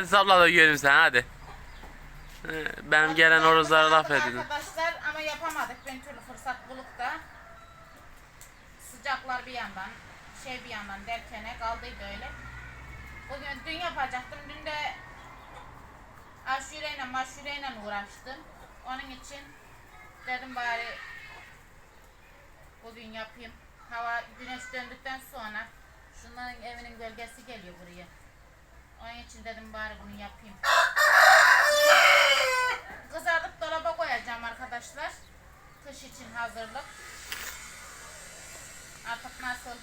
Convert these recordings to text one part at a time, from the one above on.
Hadi sapla da görelim sen hadi. Ee, Benim gelen horozlara laf edin. Arkadaşlar ama yapamadık. Ben türlü fırsat bulup da sıcaklar bir yandan şey bir yandan derken kaldıydı öyle. Bugün dün yapacaktım. Dün de aşureyle maşureyle uğraştım. Onun için dedim bari bugün yapayım. Hava güneş döndükten sonra şunların evinin gölgesi geliyor buraya. Onun için dedim bari bunu yapayım. Kızartıp dolaba koyacağım arkadaşlar. Kış için hazırlık. Artık nasıl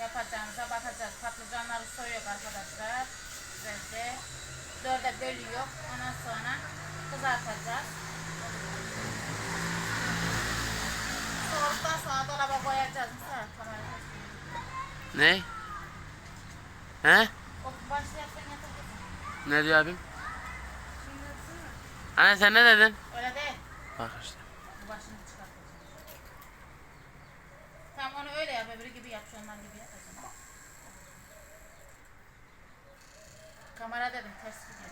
yapacağımıza bakacağız. Patlıcanları soyuyor arkadaşlar. Güzelce. Dörde bölüyor. Ondan sonra kızartacağız. Soğuduktan sonra dolaba koyacağız. Ne? He? Ne diyor abim? Anne sen ne dedin? Öyle değil. Bak işte. Bu başını çıkartacağım. Tamam onu öyle yap. Öbürü gibi yap. Şundan gibi yap. Kamera dedim. Ters gidiyor.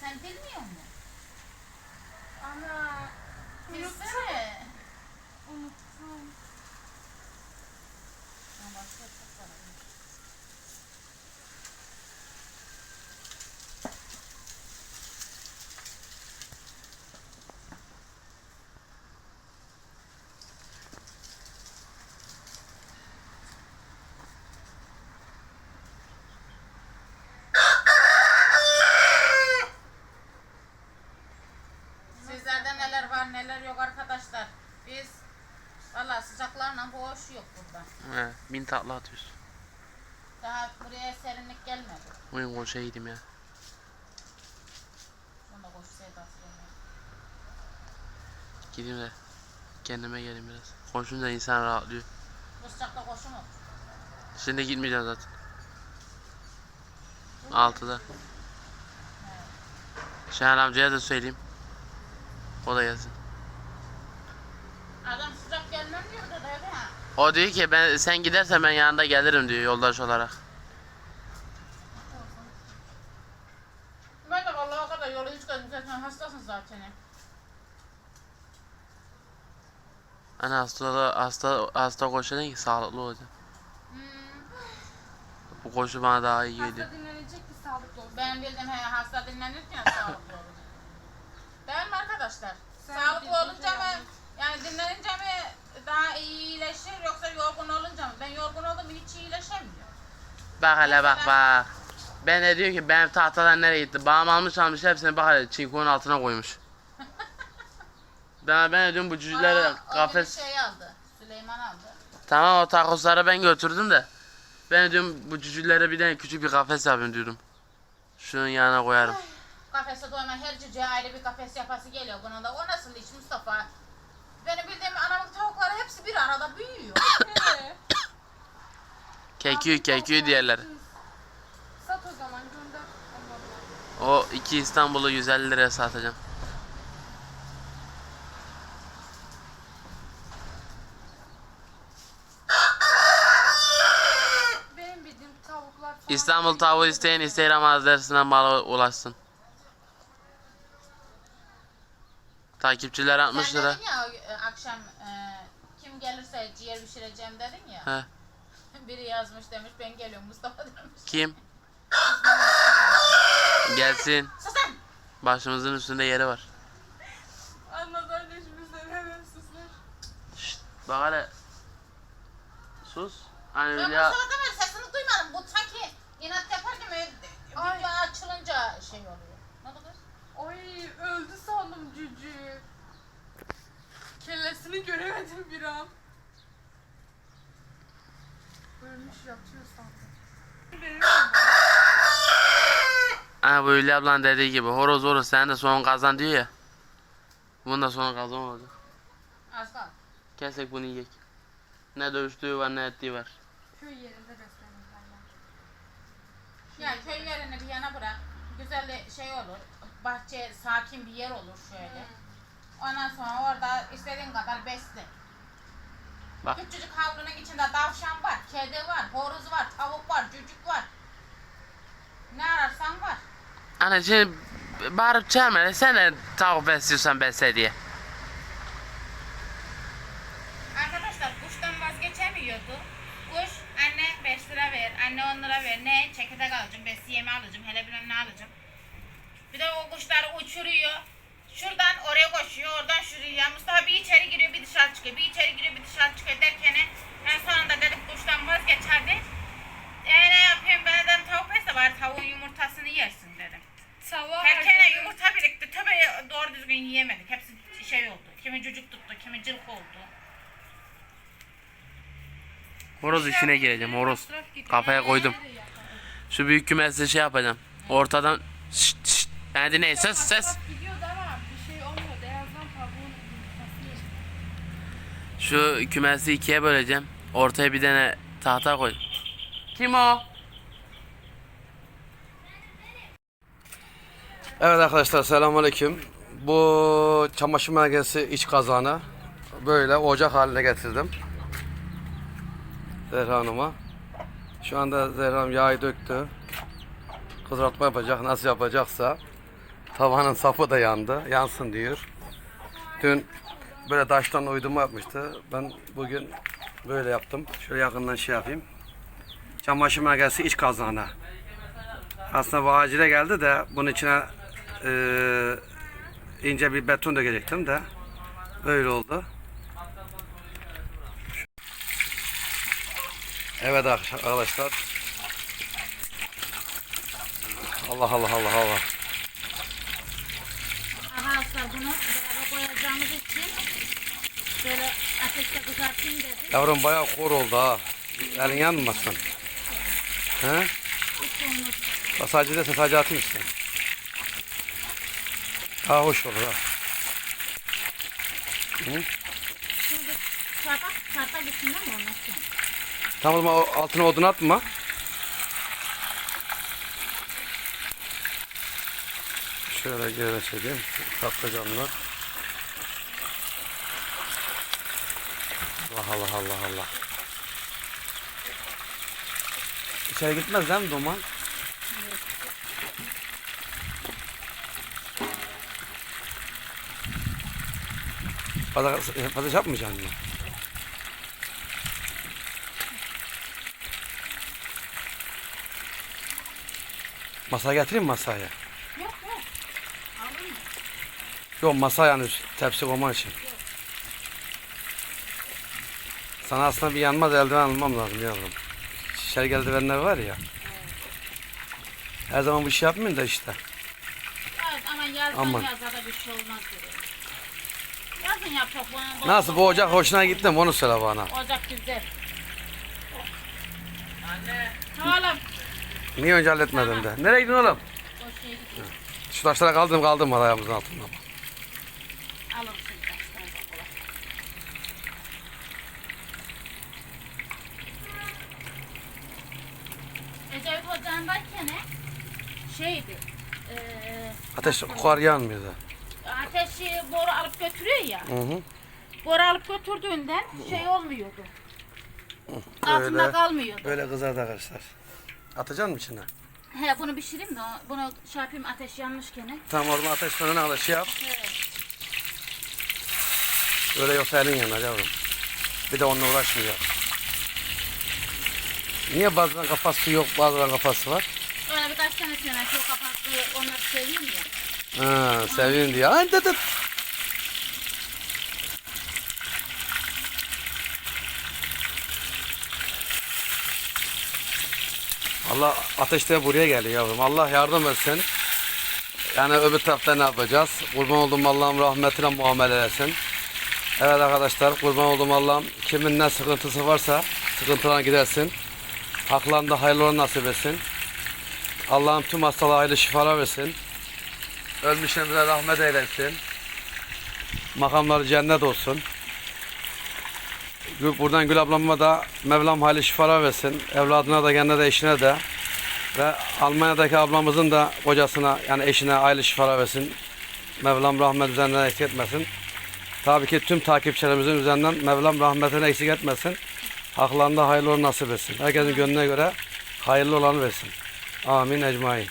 sen bilmiyor musun? Ana. Bilsene. Unuttum. Ama başka çok var. Sizlerde neler yok arkadaşlar. Biz valla sıcaklarla boğuş yok burada. He, bin tatlı atıyorsun. Daha buraya serinlik gelmedi. Koşuya gideyim ya. Bunda koşu sevdası gelmedi. Gideyim de kendime geleyim biraz. Konuşunca insan rahatlıyor. Bu sıcakta koşu mu? Şimdi gitmeyeceğim zaten. Altıda. Şahan amcaya da söyleyeyim. O da gelsin. Adam sıcak gelmem diyordu da öyle ha. O diyor ki ben sen gidersen ben yanında gelirim diyor yoldaş olarak. Ben de vallahi o kadar yolu hiç. Sen hastasın zaten. Ana hasta hasta hasta koşu değil ki sağlıklı olacak. Hmm. Bu koşu bana daha iyi geliyor. Hasta dinlenecek ki sağlıklı olsun. Ben bildim he hasta dinlenirken sağlıklı olur. Değil mi arkadaşlar? Sen sağlıklı olunca şey mı yapma. Yani dinlenince mi daha iyi iyileşir yoksa yorgun olunca mı? Ben yorgun oldum hiç iyileşemiyorum. Bak hele bak bak. Ben de diyor ki benim tahtadan nereye gitti? Bağım almış almış hepsini bak hele çinkonun altına koymuş. ben ben de diyorum bu o kafes... şey aldı. Süleyman aldı. Tamam o takosları ben götürdüm de. Ben de diyorum bu cücüklere bir tane küçük bir kafes yapayım diyorum. Şunun yanına koyarım. Kafese doyma her cüceye ayrı bir kafes yapası geliyor buna da. O nasıl iş Mustafa? Benim bildiğim anamın tavukları hepsi bir arada büyüyor. He. Keküğü keküğü diğerleri. Sat o zaman gönder. O iki İstanbul'u 150 liraya satacağım. İstanbul tavuğu isteyen Instagram adresinden bana ulaşsın. Takipçiler 60 Sen lira. dedin ya e, akşam e, kim gelirse ciğer pişireceğim dedin ya. He. Biri yazmış demiş ben geliyorum Mustafa demiş. Kim? Gelsin. Susun! Başımızın üstünde yeri var. Anladan geçmişler hemen suslar. Şşt, bak hele. Sus. Hani Ben ya Mustafa demedim sesini duymadım. Bu sanki inat yaparken böyle Ay. video açılınca şey oluyor. Ay öldü sandım cücü. Kellesini göremedim bir an. Ölmüş yatıyor sandım. Hani bu Hülya ablan dediği gibi horoz horoz sen de son kazan diyor ya. Bunun da sonu kazan olacak. Kaldı. Kesek bunu yiyek. Ne dövüştüğü var ne ettiği var. Köy yerinde beslenir. Ya köy yerini bir yana bırak. Güzel şey olur. Bahçe sakin bir yer olur şöyle. Ondan sonra orada istediğin kadar besle. Bak. Küçücük havlunun içinde tavşan var, kedi var, horoz var, tavuk var, cücük var. Ne ararsan var. Ana şimdi bağırıp çağırma. Sen de tavuk besliyorsan besle diye. Arkadaşlar kuştan vazgeçemiyordu. Kuş anne 5 lira ver, anne 10 lira ver. Ne? Çekirdek alacağım, besi yemi alacağım, hele bilmem ne alacağım. Bir de o kuşları uçuruyor. Şuradan oraya koşuyor, oradan şuraya. Mustafa bir içeri giriyor, bir dışarı çıkıyor. Bir içeri giriyor, bir dışarı çıkıyor derken en sonunda dedik kuştan vazgeç hadi. E ne yapayım ben dedim tavuk besle var tavuğun yumurtasını yersin dedim. Sabah Herkene yumurta birikti. Tabii doğru düzgün yiyemedik. Hepsi şey oldu. Kimi cücük tuttu, kimi cırk oldu. İşine gireceğim horoz. Kafaya koydum. Şu büyük kümesle şey yapacağım. Ortadan şşt şşt. Ben dinleyin ses ses. Şey. Şu kümesi ikiye böleceğim. Ortaya bir tane tahta koy. Kim o? Evet arkadaşlar selamünaleyküm. Bu çamaşır makinesi iç kazanı böyle ocak haline getirdim. Zehra Hanım'a. Şu anda Zehra Hanım yağı döktü. Kızartma yapacak. Nasıl yapacaksa. Tavanın sapı da yandı. Yansın diyor. Dün böyle taştan uydurma yapmıştı. Ben bugün böyle yaptım. Şöyle yakından şey yapayım. Çamaşır makinesi iç kazanı. Aslında bu acile geldi de bunun içine eee, ince bir beton dökecektim de böyle oldu. Evet arkadaşlar. Allah Allah Allah Allah. Arkadaşlar bunu dolaba koyacağımız için şöyle ateşte kızartayım dedim. Yavrum bayağı kor oldu ha. Elin yanmasın. He? Sadece de sadece atayım işte. Daha hoş olur ha. Şimdi çarpak, çarpak içinden mi ondan sonra? Tamam o zaman altına odun atma. Şöyle geri çekeyim. Patlıcanlar. Allah Allah Allah Allah. İçeri gitmez değil mi duman? Fazla, fazla yapmayacaksın mı? Masaya getireyim mi masaya? Yok yok. Aldın mı? Yok masa yani tepsi koyman için. Sana aslında bir yanmaz eldiven almam lazım yavrum. Şişer eldivenler var ya. Her zaman bu işi yapmayın da işte. Evet ama yazdan Aman. yaza da bir şey olmaz. Yazın bunu. Nasıl bu ocak hoşuna gitti mi onu söyle bana. Ocak güzel. Anne. Oğlum. Niye önce halletmedin de? Nereye gidiyorsun oğlum? Şu taşlara kaldım kaldım var ayağımızın altında. Şimdi taşları kolay. Ecevit hocamdayken şeydi. eee Ateş kar yanmıyor da. ateşi boru alıp götürüyor ya. Hı hı. Boru alıp götürdüğünden şey olmuyordu. Altında Böyle. kalmıyordu. Böyle kızardı arkadaşlar. Atacaksın mı içine? He bunu pişireyim de o- bunu şey yapayım ateş yanmışken. Tamam o zaman ateş sonuna kadar şey yap. Evet. Öyle yoksa elin yanar yavrum. Bir de onunla uğraşmıyor. Niye bazılarının kafası yok, bazılarının kafası var? Öyle birkaç tanesine ben şu kapaklı onları seveyim ya. Ha, seveyim diye. Ay dıt dıt. Allah ateşte buraya geliyor yavrum. Allah yardım etsin. Yani öbür tarafta ne yapacağız? Kurban olduğum Allah'ım rahmetine muamele etsin. Evet arkadaşlar kurban olduğum Allah'ım kimin ne sıkıntısı varsa sıkıntılarına gidersin. Haklarında hayırlı nasip etsin. Allah'ım tüm hastalığa hayırlı şifalar versin. Ölmüşlerimize rahmet eylesin. Makamları cennet olsun. Buradan Gül ablama da Mevlam hayırlı şifalar versin. Evladına da kendine de eşine de. Ve Almanya'daki ablamızın da kocasına yani eşine hayırlı şifalar versin. Mevlam rahmet üzerinden eksik etmesin. Tabii ki tüm takipçilerimizin üzerinden Mevlam rahmetini eksik etmesin. Haklarında hayırlı olanı nasip etsin. Herkesin gönlüne göre hayırlı olanı versin. Amin ecmain.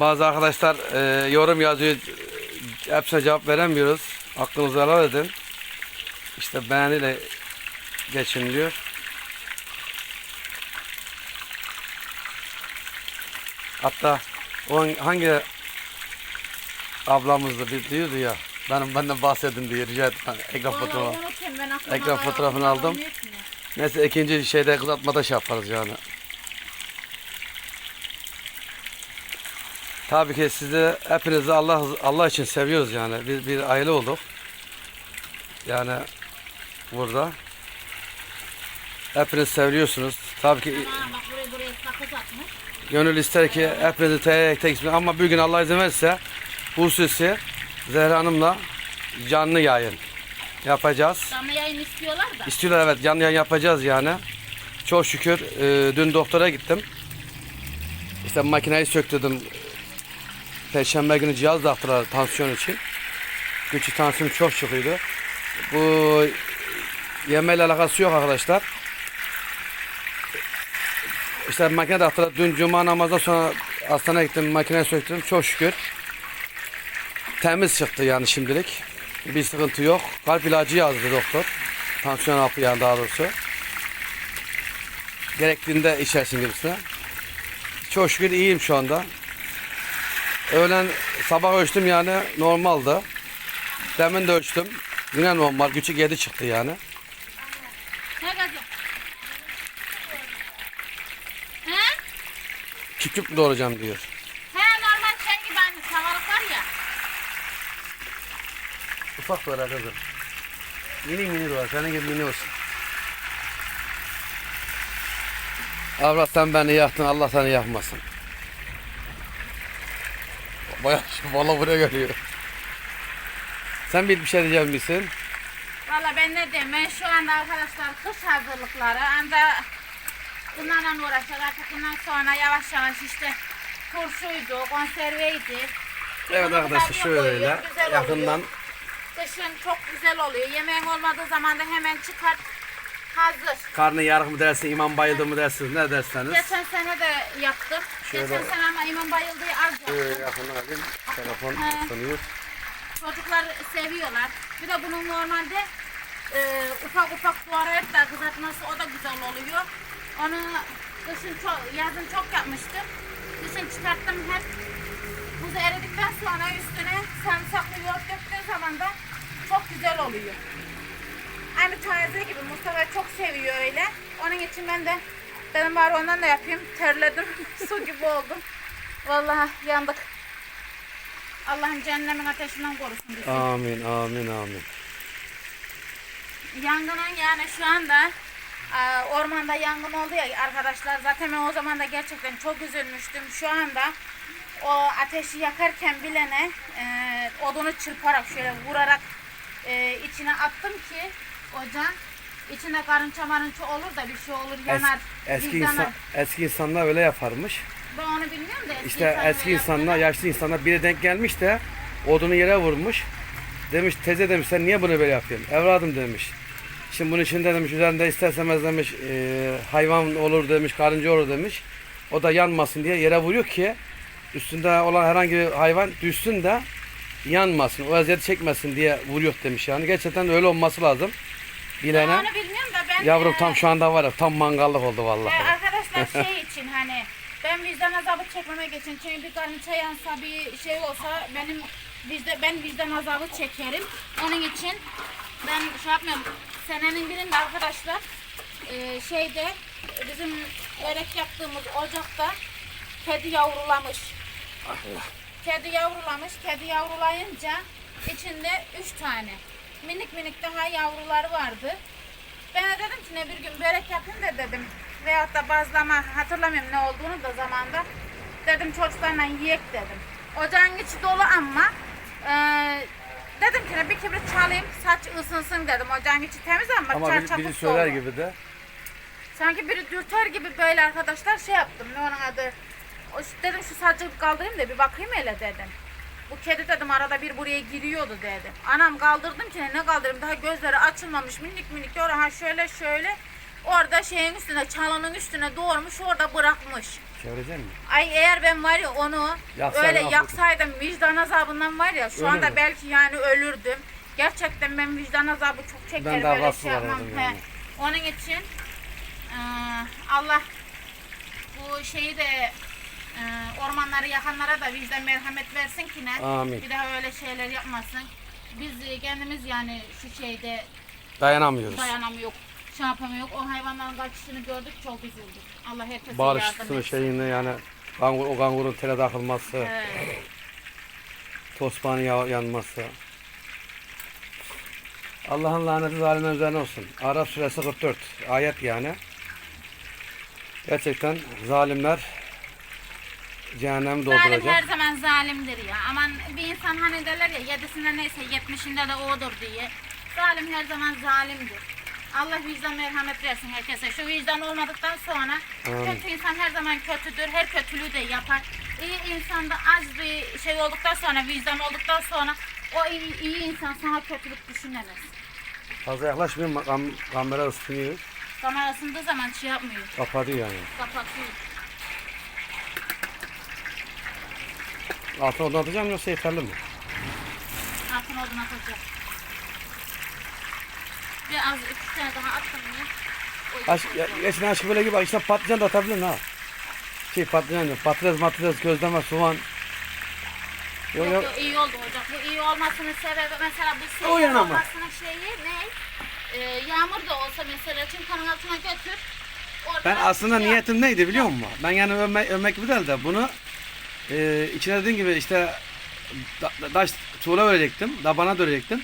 Bazı arkadaşlar e, yorum yazıyor. Hepsine cevap veremiyoruz. Aklınızı helal edin. İşte beğeniyle geçin diyor. Hatta o hangi ablamızdı bir diyordu ya. Benim benden bahsedin diye rica ettim. Ekran fotoğrafı. Ekran fotoğrafını aldım. Neyse ikinci şeyde kızartmada şey yaparız yani. Tabii ki sizi hepinizi Allah Allah için seviyoruz yani. Biz bir aile olduk. Yani burada. Hepiniz seviyorsunuz. Tabii ki Bak buraya buraya sakız atmış. gönül ister ki hepinizi tek tek ismi ama bir gün Allah izin verirse hususi Zehra Hanım'la canlı yayın yapacağız. Canlı yayın istiyorlar da. İstiyorlar evet canlı yayın yapacağız yani. Çok şükür e, dün doktora gittim. İşte makineyi söktürdüm. Perşembe günü cihaz taktılar tansiyon için. Güçlü tansiyon çok çıkıyordu. Bu yemeğle alakası yok arkadaşlar. İşte makine taktılar. Dün cuma namazdan sonra hastaneye gittim. Makineyi söktüm. Çok şükür. Temiz çıktı yani şimdilik. Bir sıkıntı yok. Kalp ilacı yazdı doktor. Tansiyon hapı yani daha doğrusu. Gerektiğinde içersin gibisine. Çok şükür iyiyim şu anda. Öğlen sabah ölçtüm yani normaldi. Demin de ölçtüm. Yine normal. Küçük 7 çıktı yani. Ne? He? Küçük mü doğuracağım diyor. He normal şey gibi hani tavalık var ya. Ufak doğar kızım. Mini mini doğar. Senin gibi mini olsun. Avrat sen beni yaktın. Allah seni yakmasın. Bayağı valla buraya geliyor. Sen bir bir şey diyeceğim misin? Valla ben ne diyeyim ben şu anda arkadaşlar kış hazırlıkları ancak bunlarla uğraşacak artık bundan sonra yavaş yavaş işte turşuydu, konserveydi. Evet Bunu arkadaşlar şöyle koyuyor, güzel yakından oluyor. Kışın çok güzel oluyor. Yemeğin olmadığı zaman da hemen çıkart hazır. karnı yarık mı dersin, imam bayıldı mı dersiniz, ne derseniz. Geçen sene de yaptım. Şöyle- Geçen sene ama imam bayıldığı az yaptım. Şöyle yakından alayım. Telefon He. Çocuklar seviyorlar. Bir de bunun normalde e, ufak ufak et de kızartması o da güzel oluyor. Onu kışın çok, yazın çok yapmıştım. Kışın çıkarttım hep. Buzu eridikten sonra üstüne sarımsaklı yoğurt döktüğün zaman da çok güzel oluyor. Aynı taze gibi Mustafa çok seviyor öyle. Onun için ben de benim bari ondan da yapayım. Terledim. Su gibi oldum. Vallahi yandık. Allah'ın cehennemin ateşinden korusun bizi. Amin, amin, amin. Yangının yani şu anda e, ormanda yangın oldu ya arkadaşlar zaten ben o zaman da gerçekten çok üzülmüştüm. Şu anda o ateşi yakarken bilene e, odunu çırparak şöyle vurarak e, içine attım ki ocağın içinde karınca marınça olur da bir şey olur Es- yanar. eski vicdanı- insan eski insanlar öyle yaparmış. Ben onu bilmiyorum da eski İşte insanlar eski insanlar, yaşlı insanlar biri denk gelmiş de odunu yere vurmuş. Demiş teyze demiş sen niye bunu böyle yapıyorsun? Evladım demiş. Şimdi bunun içinde demiş üzerinde istersemez demiş e, hayvan olur demiş, karınca olur demiş. O da yanmasın diye yere vuruyor ki üstünde olan herhangi bir hayvan düşsün de yanmasın, o eziyeti çekmesin diye vuruyor demiş yani. Gerçekten öyle olması lazım. Ben Bilene. onu bilmiyorum da ben Yavrum e, tam şu anda var ya tam mangallık oldu vallahi. Ee, arkadaşlar şey için hani ben vicdan azabı çekmemek için çünkü bir karınca yansa bir şey olsa benim vicdan, ben vicdan azabı çekerim. Onun için ben şey yapmıyorum. Senenin birinde arkadaşlar e, şeyde bizim örek yaptığımız ocakta kedi yavrulamış. Kedi yavrulamış. Kedi yavrulayınca içinde üç tane minik minik daha yavruları vardı. Ben de dedim ki ne bir gün börek yapayım da dedim. Veyahut da bazlama hatırlamıyorum ne olduğunu da zamanda. dedim çocuklarla yiyek dedim. Ocağın içi dolu ama e, dedim ki ne bir kibrit çalayım saç ısınsın dedim. Ocağın içi temiz ama, Ama çar biri, biri söyler dolu. gibi de. Sanki biri dürter gibi böyle arkadaşlar şey yaptım. Ne onun adı? O, dedim şu sacı kaldırayım da bir bakayım hele dedim. Bu kedi dedim arada bir buraya giriyordu dedim. Anam kaldırdım ki ne kaldırayım daha gözleri açılmamış minik minik diyor. Ha şöyle şöyle orada şeyin üstüne çalının üstüne doğurmuş orada bırakmış. Çevirecek mi? Ay eğer ben var ya onu Yaksaydın öyle affedin. yaksaydım vicdan azabından var ya şu Ölür anda mü? belki yani ölürdüm. Gerçekten ben vicdan azabı çok çekerim daha öyle şey yapmam. He. yani. Onun için eee, Allah bu şeyi de ormanları yakanlara da vicdan merhamet versin ki ne? Amin. Bir daha öyle şeyler yapmasın. Biz kendimiz yani şu şeyde Dayanamıyoruz. dayanamıyor, şey yapamıyor. O hayvanların kaçışını gördük çok üzüldük. Allah herkese yardım etsin. şeyini yani kangur, o kangurun tele takılması, tosbağanın ya- yanması. Allah'ın laneti zalimler üzerine olsun. Araf suresi 44 ayet yani. Gerçekten zalimler cehennemi Zalim her dolduracak. zaman zalimdir ya. Aman bir insan hani derler ya yedisinde neyse yetmişinde de odur diye. Zalim her zaman zalimdir. Allah vicdan merhamet versin herkese. Şu vicdan olmadıktan sonra Amin. kötü insan her zaman kötüdür. Her kötülüğü de yapar. İyi insan da az bir şey olduktan sonra, vicdan olduktan sonra o iyi, iyi insan sana kötülük düşünemez. Fazla yaklaşmayın kam kamera ısınıyor. Kamera ısındığı zaman şey yapmıyor. Kapatıyor yani. Kapatıyor. Altına odun atacağım yoksa yeterli mi? Altın odun atacak. Biraz iki tane daha attım ya. Aş, ya, geçen aşkı böyle gibi işte patlıcan da atabilirsin ha. Şey patlıcan diyor. Patates, patates, gözleme, soğan. Yok Yok, yok. yok, iyi oldu hocam. Bu iyi olmasının sebebi mesela bu mı? olmasının şeyi ne? Ee, yağmur da olsa mesela çimkanın altına götür. Orada Ben aslında şey niyetim neydi biliyor musun? Ben yani övmek gibi değil de bunu e, içine dediğin gibi işte da, da- daş tuğla verecektim. Dabana dörecektim.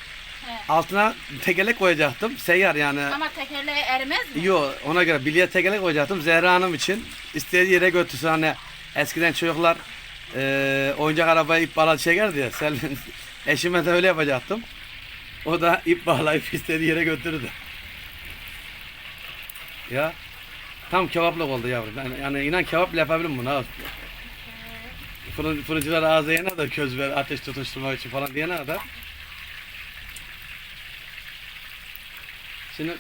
He. Altına tekerlek koyacaktım. Seyyar yani. Ama tekerleği erimez mi? Yo ona göre bilye tekerlek koyacaktım. Zehra Hanım için istediği yere götürsün. Hani eskiden çocuklar e, oyuncak arabaya ip bağlayıp çekerdi ya. Selin eşime de öyle yapacaktım. O da ip bağlayıp istediği yere götürürdü. Ya tam kebaplık oldu yavrum. Yani, yani inan kebap bile yapabilirim bunu. ha. Fırın, fırıncılar ağzı yene de köz ver ateş tutuşturmak için falan diyene kadar. Şimdi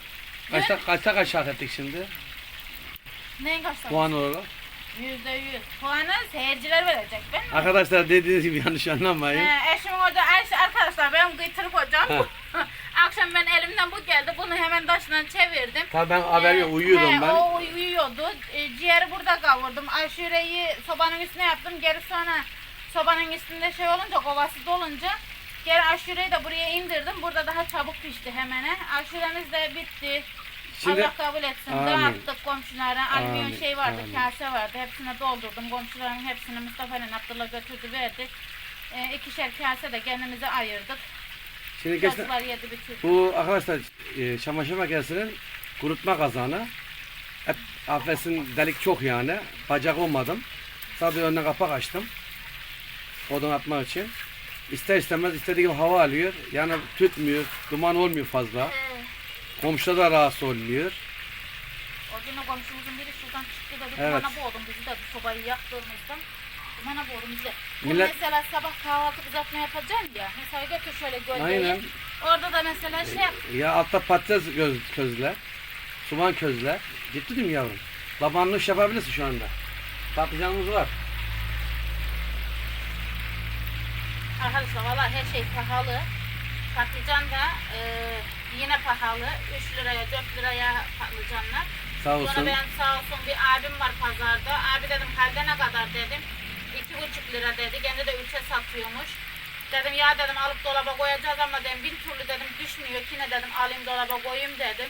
kaçta, kaçta kaç şart ettik şimdi? Neyin kaçtı? Puan olarak. Yüzde yüz. Puanı seyirciler verecek ben mi? Arkadaşlar dediğiniz gibi yanlış anlamayın. He, eşim hoca, Ayşe arkadaşlar benim gıytırık hocam. Akşam ben elimden bu geldi. Bunu hemen taşla çevirdim. Tabii ben haber yok Ee, uyuyordum he, ben. O uy- uyuyordu. E, ciğeri burada kavurdum. Aşureyi sobanın üstüne yaptım. Geri sonra sobanın üstünde şey olunca, kovası dolunca geri aşureyi de buraya indirdim. Burada daha çabuk pişti hemen. Aşuremiz de bitti. Şimdi- Allah kabul etsin. Amin. Dağıttık komşulara. Alüminyum Amin, şey vardı, amin. kase vardı. Hepsine doldurdum. Komşuların hepsini Mustafa ile Abdullah götürdü verdi. E, ikişer kase de kendimize ayırdık. Şimdi geçen, yedi bu arkadaşlar e, çamaşır makinesinin kurutma kazanı. Hep affetsin delik çok yani. Bacak olmadım. Sadece önüne kapak açtım. Odun atmak için. İster istemez istediği gibi hava alıyor. Yani tütmüyor. Duman olmuyor fazla. Komşuda da rahatsız oluyor. O gün o komşumuzun biri şuradan çıktı dedi. Evet. Dumana boğdum bizi de bu sobayı yaktığımızdan. Bizi. Bu Millet- mesela sabah kahvaltı kızartma yapacaksın ya. Mesela götür şöyle gölgeyi. Aynen. Orada da mesela şey yap. Ya altta patates göz, közle. Soğan közle. Ciddi değil mi yavrum? Labanlı iş yapabilirsin şu anda. Patlıcanımız var. Arkadaşlar valla her şey pahalı. Patlıcan da e, yine pahalı. 3 liraya 4 liraya patlıcanlar. Sağ Sonra olsun. ben sağ olsun bir abim var pazarda. Abi dedim halde ne kadar dedim. İki buçuk lira dedi. Kendi de üçe satıyormuş. Dedim ya dedim alıp dolaba koyacağız ama dedim bir türlü dedim düşmüyor. Yine dedim alayım dolaba koyayım dedim.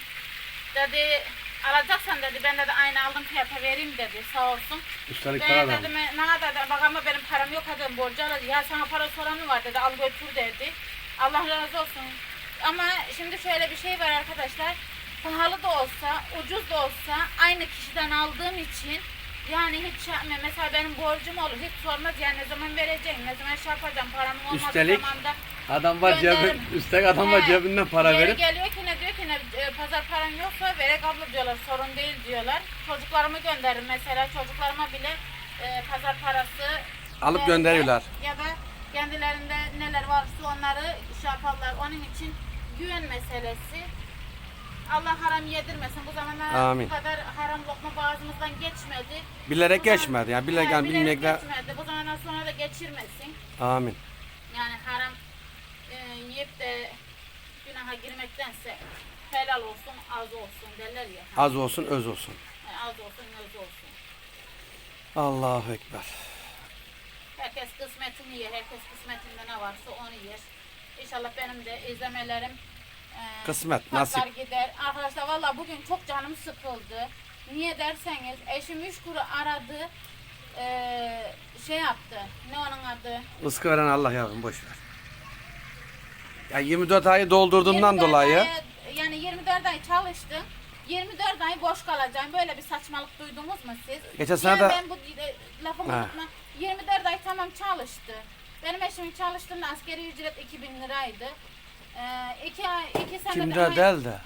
Dedi alacaksan dedi ben dedi aynı aldım fiyata vereyim dedi sağ olsun. Üstelik Ben para da. dedim ne kadar dedim, bak ama benim param yok dedim borcu alacağım. Ya sana para soran mı var dedi al götür dedi. Allah razı olsun. Ama şimdi şöyle bir şey var arkadaşlar. Pahalı da olsa, ucuz da olsa aynı kişiden aldığım için Yani hiç şey yapmıyor. Mesela benim borcum olur. Hiç sormaz yani ne zaman vereceğim, ne zaman şey yapacağım. Paramın olmadığı Üstelik zamanda. Adam var Gönderirim. cebin, üstek adam var He, cebinden para yeri verip geliyor ki ne diyor ki ne e, pazar paran yoksa verek abla diyorlar sorun değil diyorlar. Çocuklarımı gönderirim mesela çocuklarıma bile e, pazar parası Alıp verirler. gönderiyorlar. Ya da kendilerinde neler varsa onları şey yaparlar. Onun için güven meselesi. Allah haram yedirmesin. Bu zamana Amin. bu kadar haram lokma boğazımızdan geçmedi. bilerek Bu geçmedi. Yani bilerek yani bilmekle. geçmedi. Bu zamandan sonra da geçirmesin. Amin. Yani haram e, yiyip de günaha girmektense helal olsun, az olsun derler ya. Az olsun öz olsun. Yani az olsun, öz olsun. Allahu Ekber. Herkes kısmetini yer, herkes kısmetinde ne varsa onu yer. İnşallah benim de izlemelerim Kısmet, patlar nasip. gider. Arkadaşlar valla bugün çok canım sıkıldı. Niye derseniz eşim üç kuru aradı. e, şey yaptı. Ne onun adı? Rızkı veren Allah yavrum boş ver. Ya 24 ayı doldurduğundan 24 dolayı ay- yani 24 ay çalıştım. 24 ay boş kalacağım. Böyle bir saçmalık duydunuz mu siz? Geçen sene Yani de- ben bu e, lafımı unutma. 24 ay tamam çalıştı. Benim eşim çalıştığında askeri ücret 2000 liraydı. Ee, iki ay, iki sene 24 değil de.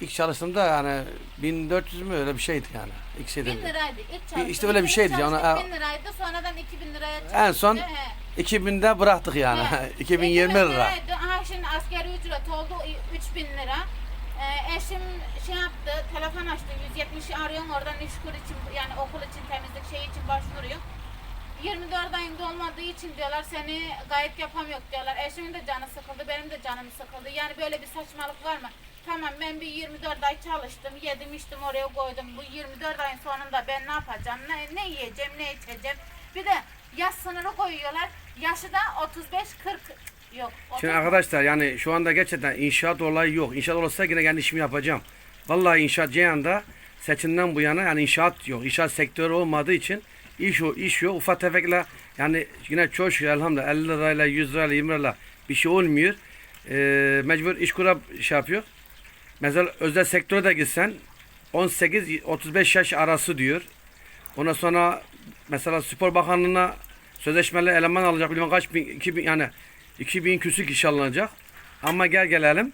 İlk çalıştığımda yani 1400 mü öyle bir şeydi yani. İlk şey 1000 değil. liraydı. İlk çalıştım. işte öyle bir İlk şeydi ya, ona- çalıştım 1000 liraydı. Sonradan 2000 liraya çıktı. En son He. 2000'de bıraktık yani. Evet. 2020 lira. liraydı. Aha şimdi askeri ücret oldu 3000 lira. Ee, eşim şey yaptı, telefon açtı, 170'i arıyorum oradan iş kur için, yani okul için, temizlik şey için başvuruyor. 24 ayın dolmadığı için diyorlar seni gayet yapamıyor diyorlar. Eşimin de canı sıkıldı, benim de canım sıkıldı. Yani böyle bir saçmalık var mı? Tamam ben bir 24 ay çalıştım, yedim içtim oraya koydum. Bu 24 ayın sonunda ben ne yapacağım, ne, ne yiyeceğim, ne içeceğim. Bir de yaş sınırı koyuyorlar. Yaşı da 35-40 yok. Şimdi 30 arkadaşlar yani şu anda gerçekten inşaat olayı yok. İnşaat olsa yine kendi işimi yapacağım. Vallahi inşaat Ceyhan'da seçimden bu yana yani inşaat yok. İnşaat sektörü olmadığı için iş o iş yok. Ufak tefekle yani yine çok şükür elhamdülillah 50 lirayla 100 lirayla 20 lirayla bir şey olmuyor. Ee, mecbur iş kura şey yapıyor. Mesela özel sektöre de gitsen 18-35 yaş arası diyor. Ondan sonra mesela spor bakanlığına sözleşmeli eleman alacak bilmem kaç bin, 2000 yani 2000 küsür kişi alınacak. Ama gel gelelim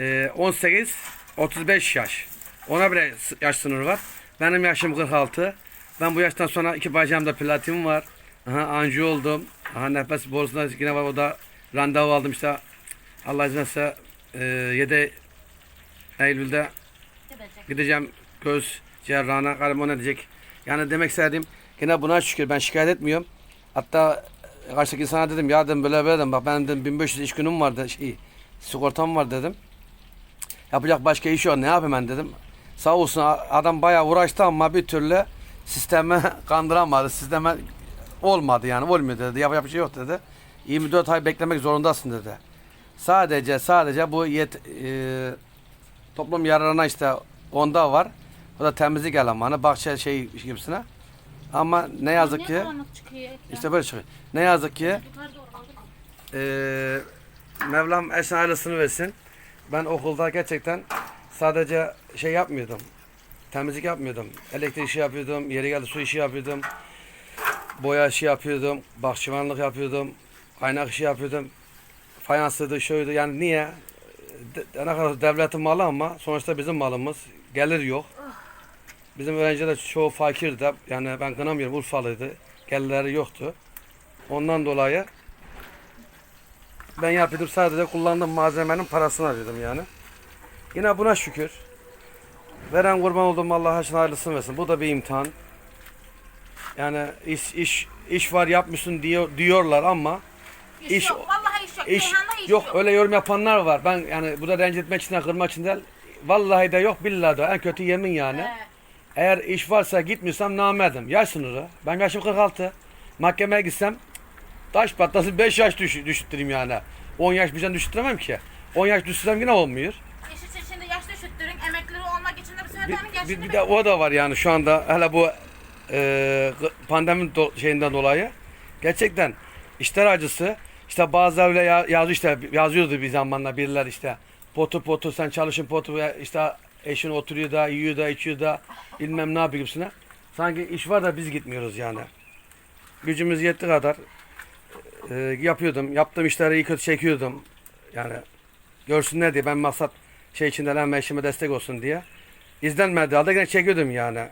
ee, 18 35 yaş. Ona bile yaş sınırı var. Benim yaşım 46. Ben bu yaştan sonra iki bacağımda platin var. Aha, anjiyo oldum. Aha, nefes borusunda yine var. O da randevu aldım işte. Allah izin verirse e, 7 Eylül'de gidecek. gideceğim göz cerrahına ne diyecek. Yani demek istediğim yine buna şükür ben şikayet etmiyorum. Hatta karşıdaki insana dedim ya dedim böyle böyle dedim bak benim dedim 1500 iş günüm var da şey sigortam var dedim. Yapacak başka iş yok ne yapayım ben dedim. Sağ olsun adam bayağı uğraştı ama bir türlü sisteme kandıramadı. Sisteme olmadı yani olmuyor dedi. Yapacak bir şey yok dedi. 24 ay beklemek zorundasın dedi. Sadece sadece bu yet, e, toplum yararına işte onda var. O da temizlik elemanı, bahçe şey gibisine. Ama ne yazık ki işte böyle çıkıyor. Ne yazık ki eee Mevlam eşin ailesini versin. Ben okulda gerçekten sadece şey yapmıyordum. Temizlik yapmıyordum. Elektrik işi yapıyordum. Yeri geldi su işi yapıyordum. Boya işi yapıyordum. Bahçıvanlık yapıyordum. Kaynak işi yapıyordum. Fayansıydı, şuydu. Yani niye? De, ne kadar devletin malı ama sonuçta bizim malımız. Gelir yok. Bizim öğrenciler çoğu fakirdi. Yani ben kınamıyorum Urfalıydı. Gelirleri yoktu. Ondan dolayı ben yapıyordum sadece kullandığım malzemenin parasını arıyordum yani. Yine buna şükür. Veren kurban olduğum Allah aşkına hayırlısını versin. Bu da bir imtihan. Yani iş iş iş var yapmışsın diyor diyorlar ama İş, İş- yok. Vallahi iş yok. iş Ceyhan'da iş yok öyle yorum yapanlar var. Ben yani bu da rencide etmek için kırmak için değil. Vallahi de yok billahi de en kötü yemin yani. He. Eğer iş varsa gitmiyorsam namerdim. Yaş sınırı. Ben yaşım 46. Mahkemeye gitsem taş patlasın 5 yaş düş, düşürtürüm yani. 10 yaş bir can düşürtüremem ki. 10 yaş düşürsem yine olmuyor. Bir, bir, bir de o da var yani şu anda hele bu e, pandemi do- şeyinden dolayı gerçekten işler acısı işte bazıları öyle ya, yazıyor işte yazıyordu bir zamanla biriler işte potu potu sen çalışın potu işte Eşin oturuyor da, yiyor da, içiyor da bilmem ne yapıyor gibisine. Sanki iş var da biz gitmiyoruz yani. Gücümüz yetti kadar e, yapıyordum. Yaptığım işleri iyi kötü çekiyordum. Yani görsünler diye ben maksat şey içindelenme eşime destek olsun diye. İzlenmedi halde gene çekiyordum yani.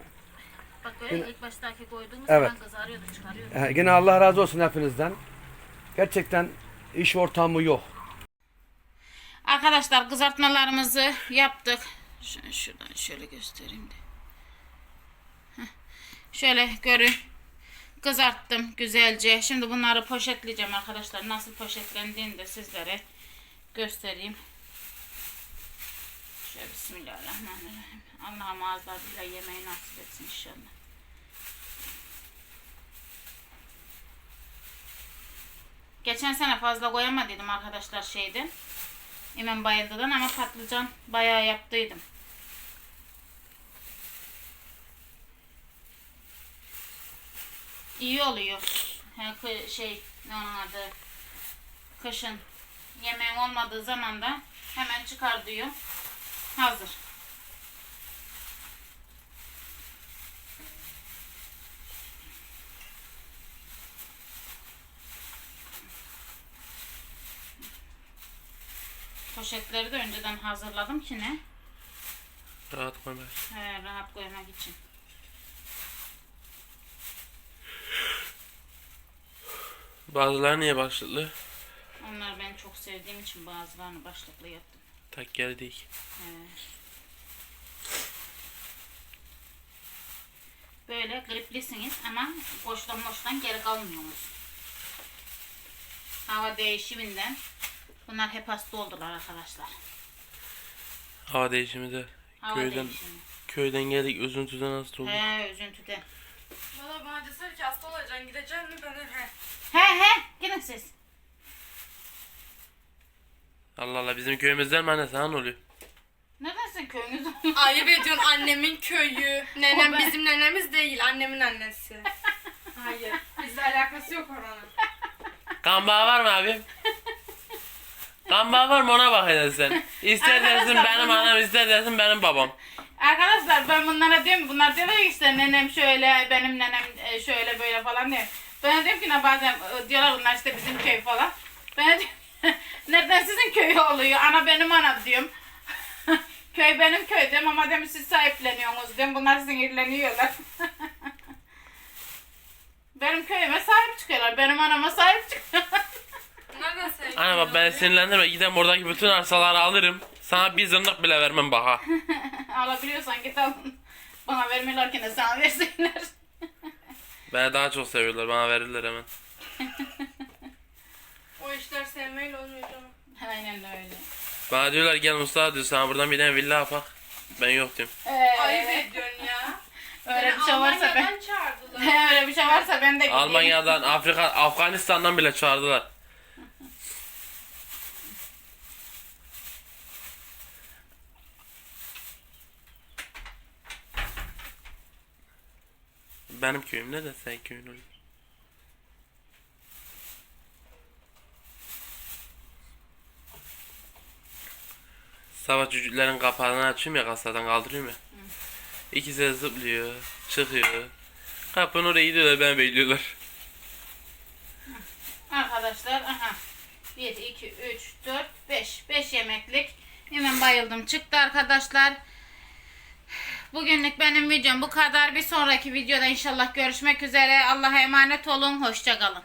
Bak böyle ilk baştaki koyduğumuz Evet. zaman kızarıyordu çıkarıyordu. Ee, Gene Allah razı olsun hepinizden. Gerçekten iş ortamı yok. Arkadaşlar kızartmalarımızı yaptık. Şu- Şuradan şöyle göstereyim de. Heh. Şöyle görün. Kızarttım güzelce. Şimdi bunları poşetleyeceğim arkadaşlar. Nasıl poşetlendiğini de sizlere göstereyim. Şöyle bismillahirrahmanirrahim. Allah'ım ağızlarıyla yemeği nasip etsin inşallah. Geçen sene fazla koyamadıydım arkadaşlar şeyden. Hemen bayıldıdan ama patlıcan bayağı yaptıydım. İyi oluyor. He, şey ne onun adı kışın yemeğin olmadığı zaman da hemen çıkar diyor. Hazır. Poşetleri de önceden hazırladım ki ne? Rahat koymak. He, rahat koymak için. Bazıları niye başlıklı? Onlar ben çok sevdiğim için bazılarını başlıklı yaptım. Tak geldik. He. Böyle griplisiniz ama boştan boştan geri kalmıyorsunuz. Hava değişiminden bunlar hep hasta oldular arkadaşlar. Hava değişimi de Hava köyden değişimi. köyden geldik üzüntüden hasta olduk. He üzüntüden. Valla bana deseler ki hasta olacaksın gideceksin mi ben de he. He he gidin siz. Allah Allah bizim köyümüzden mi anne sana ne oluyor? Neredesin köyünüz? Ayıp ediyorsun annemin köyü. Nenem ben- bizim nenemiz değil annemin annesi. Hayır. Bizle alakası yok oranın. Kan bağı var mı abi? Bağı var mı ona bak sen. İster dersin benim anam ister dersin benim babam. Arkadaşlar ben bunlara diyorum bunlar diyorlar ki işte nenem şöyle benim nenem e, şöyle böyle falan diyor. Ben de diyorum ki ne bazen e, diyorlar bunlar işte bizim köy falan. Ben de diyorum, nereden sizin köy oluyor? Ana benim ana diyorum. köy benim köy diyorum ama diyorum siz sahipleniyorsunuz diyorum. Bunlar sinirleniyorlar. benim köyüme sahip çıkıyorlar. Benim anama sahip çıkıyorlar. Nereden? Anne bak ben sinirlendirme gidem oradaki bütün arsaları alırım. Sana bir zırnık bile vermem baka. Alabiliyorsan git al. Bana vermiyorlarken de sana versinler. Beni daha çok seviyorlar bana verirler hemen. O işler sevmeyle olmuyor canım. Aynen öyle. Bana diyorlar gel Mustafa diyor sana buradan bir tane villa yapak. Ben yok diyorum. Ee, Ayıp ediyorsun ya. öyle bir şey varsa ben Almanya'dan çağırdılar. öyle bir şey varsa ben de gideyim. Almanya'dan, Afrika, Afganistan'dan bile çağırdılar. Benim köyüm ne de sen köyün oluyor. Sabah çocukların kapağını açıyorum ya kasadan kaldırıyorum ya. İkisi de zıplıyor, çıkıyor. Kapının oraya gidiyorlar ben bekliyorlar. Arkadaşlar aha. 1, 2, 3, 4, 5. 5 yemeklik. Hemen bayıldım. Çıktı arkadaşlar. Bugünlük benim videom bu kadar. Bir sonraki videoda inşallah görüşmek üzere. Allah'a emanet olun. Hoşça kalın.